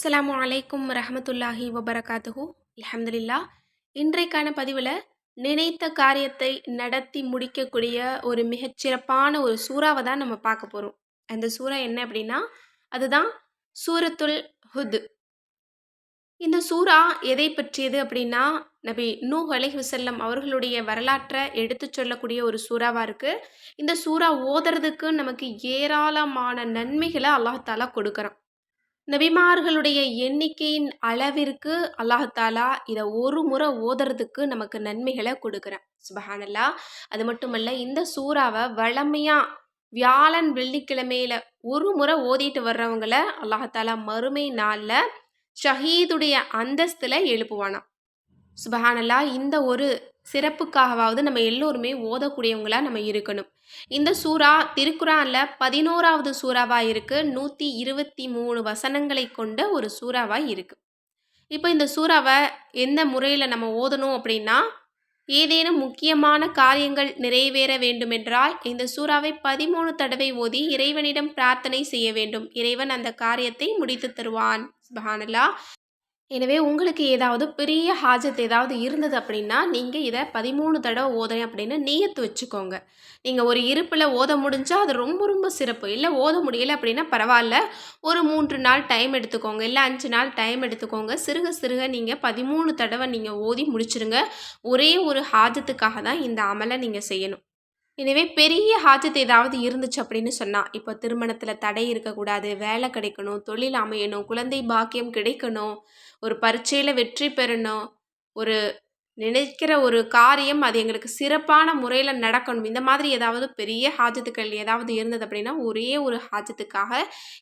அஸ்ஸலாமு அலைக்கும் ரஹமத்துல்லாஹி வபரகாத்துஹூ. அலமதுல்லா இன்றைக்கான பதிவில் நினைத்த காரியத்தை நடத்தி முடிக்கக்கூடிய ஒரு மிகச்சிறப்பான ஒரு சூறாவை தான் நம்ம பார்க்க போகிறோம் அந்த சூறா என்ன அப்படின்னா அதுதான் சூரத்துல் ஹுத். இந்த சூறா எதை பற்றியது அப்படின்னா நபி நூ அலைஹி வஸல்லம் அவர்களுடைய வரலாற்றை எடுத்து சொல்லக்கூடிய ஒரு சூறாவாக இருக்குது இந்த சூறா ஓதுறதுக்கு நமக்கு ஏராளமான நன்மைகளை அல்லாஹாலா கொடுக்குறான். நபிமார்களுடைய எண்ணிக்கையின் அளவிற்கு அல்லாஹாலா இதை ஒரு முறை ஓதுறதுக்கு நமக்கு நன்மைகளை கொடுக்குறேன். சுபஹானல்லா. அது மட்டுமல்ல இந்த சூறாவை வளமையாக வியாழன் வெள்ளிக்கிழமையில ஒரு முறை ஓதிட்டு வர்றவங்கள அல்லாஹாலா மறுமை நாளில் ஷஹீதுடைய அந்தஸ்தில் எழுப்புவானா சுபஹானல்லா இந்த ஒரு சிறப்புக்காகவாவது நம்ம எல்லோருமே ஓதக்கூடியவங்களாக நம்ம இருக்கணும். இந்த சூறா திருக்குறானில் பதினோராவது சூறாவாக இருக்குது நூற்றி இருபத்தி மூணு வசனங்களை கொண்ட ஒரு சூறாவாக இருக்குது இப்போ இந்த சூறாவை எந்த முறையில் நம்ம ஓதணும் அப்படின்னா ஏதேனும் முக்கியமான காரியங்கள் நிறைவேற வேண்டுமென்றால் இந்த சூறாவை பதிமூணு தடவை ஓதி இறைவனிடம் பிரார்த்தனை செய்ய வேண்டும். இறைவன் அந்த காரியத்தை முடித்து தருவான். சுபஹானல்லா எனவே உங்களுக்கு ஏதாவது பெரிய ஹாஜத் ஏதாவது இருந்தது அப்படின்னா நீங்கள் இதை பதிமூணு தடவை ஓதுறேன் அப்படின்னு நீயத்து வச்சுக்கோங்க. நீங்கள் ஒரு இருப்பில் ஓத முடிஞ்சால் அது ரொம்ப ரொம்ப சிறப்பு. இல்லை ஓத முடியலை அப்படின்னா பரவாயில்ல. ஒரு மூன்று நாள் டைம் எடுத்துக்கோங்க. இல்லை அஞ்சு நாள் டைம் எடுத்துக்கோங்க. சிறுக சிறுக நீங்கள் பதிமூணு தடவை நீங்கள் ஓதி முடிச்சிருங்க. ஒரே ஒரு ஹாஜத்துக்காக தான் இந்த அமலை நீங்கள் செய்யணும். எனவே பெரிய ஹாஜத் ஏதாவது இருந்துச்சு அப்படின்னு சொன்னால் இப்போ திருமணத்தில் தடை இருக்கக்கூடாது வேலை கிடைக்கணும் தொழில் அமையணும் குழந்தை பாக்கியம் கிடைக்கணும் ஒரு பரீட்சையில் வெற்றி பெறணும் ஒரு நினைக்கிற ஒரு காரியம் அது எங்களுக்கு சிறப்பான முறையில் நடக்கணும். இந்த மாதிரி ஏதாவது பெரிய ஹாஜத்துக்கள் ஏதாவது இருந்தது அப்படின்னா ஒரே ஒரு ஹாஜத்துக்காக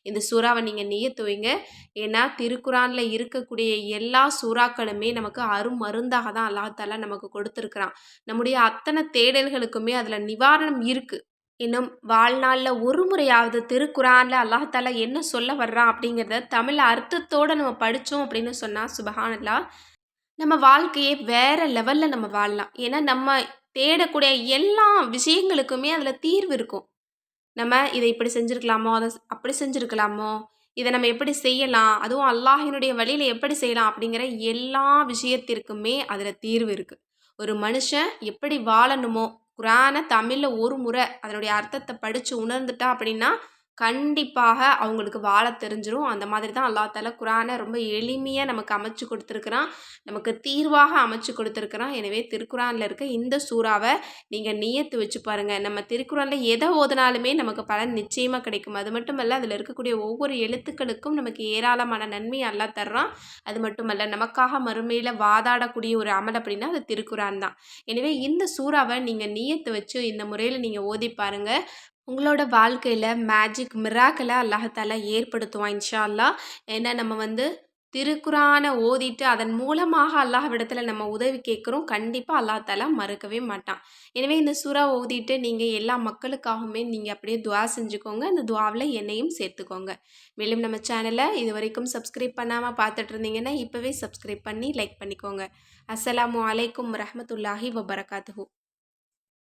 இந்த சூறாவை நீங்கள் நியத்து வைங்க ஏன்னா திருக்குறானில் இருக்கக்கூடிய எல்லா சூறாக்களுமே நமக்கு அருமருந்தாக தான் அல்லாஹாலா நமக்கு கொடுத்துருக்குறான். நம்முடைய அத்தனை தேடல்களுக்குமே அதில் நிவாரணம் இருக்குது இன்னும் வாழ்நாளில் ஒரு முறையாவது திருக்குறானில் அல்லாஹால என்ன சொல்ல வர்றான் அப்படிங்கிறத தமிழ் அர்த்தத்தோடு நம்ம படித்தோம் அப்படின்னு சொன்னால் சுபஹானல்லா நம்ம வாழ்க்கையே வேறு லெவலில் நம்ம வாழலாம். ஏன்னா நம்ம தேடக்கூடிய எல்லா விஷயங்களுக்குமே அதில் தீர்வு இருக்கும். நம்ம இதை இப்படி செஞ்சுருக்கலாமோ அதை அப்படி செஞ்சுருக்கலாமோ இதை நம்ம எப்படி செய்யலாம் அதுவும் அல்லாஹினுடைய வழியில் எப்படி செய்யலாம் அப்படிங்கிற எல்லா விஷயத்திற்குமே அதில் தீர்வு இருக்குது ஒரு மனுஷன் எப்படி வாழணுமோ குரானை தமிழில் ஒரு முறை அதனுடைய அர்த்தத்தை படித்து உணர்ந்துட்டா அப்படின்னா கண்டிப்பாக அவங்களுக்கு வாழ தெரிஞ்சிடும் அந்த மாதிரி தான் அல்லா தால குரானை ரொம்ப எளிமையாக நமக்கு அமைச்சு கொடுத்துருக்குறான். நமக்கு தீர்வாக அமைச்சு கொடுத்துருக்குறான். எனவே திருக்குறானில் இருக்க இந்த சூறாவை நீங்கள் நீயத்து வச்சு பாருங்கள் நம்ம திருக்குறானில் எதை ஓதினாலுமே நமக்கு பலன் நிச்சயமாக கிடைக்கும். அது மட்டும் அல்ல அதில் இருக்கக்கூடிய ஒவ்வொரு எழுத்துக்களுக்கும் நமக்கு ஏராளமான நன்மை அல்லா தர்றான். அது மட்டுமல்ல நமக்காக மறுமையில் வாதாடக்கூடிய ஒரு அமல் அப்படின்னா அது திருக்குறான் தான். எனவே இந்த சூறாவை நீங்கள் நீயத்து வச்சு இந்த முறையில் நீங்கள் ஓதி பாருங்கள் உங்களோட வாழ்க்கையில் மேஜிக் மிராக்கலை அல்லாஹாலா ஏற்படுத்துவான் இன்ஷா அல்லா ஏன்னா நம்ம வந்து திருக்குறானை ஓதிட்டு அதன் மூலமாக அல்லாஹ்விடத்தில் நம்ம உதவி கேட்குறோம். கண்டிப்பாக அல்லா தாலா மறுக்கவே மாட்டான். எனவே இந்த சுறா ஓதிட்டு நீங்கள் எல்லா மக்களுக்காகவுமே நீங்கள் அப்படியே துவா செஞ்சுக்கோங்க. அந்த துவாவில் என்னையும் சேர்த்துக்கோங்க. மேலும் நம்ம சேனலை இது வரைக்கும் சப்ஸ்கிரைப் பண்ணாமல் பார்த்துட்டு இருந்தீங்கன்னா இப்போவே சப்ஸ்கிரைப் பண்ணி லைக் பண்ணிக்கோங்க. அஸ்ஸலாமு அலைக்கும் ரஹமத்துல்லாஹி வபரகாத்து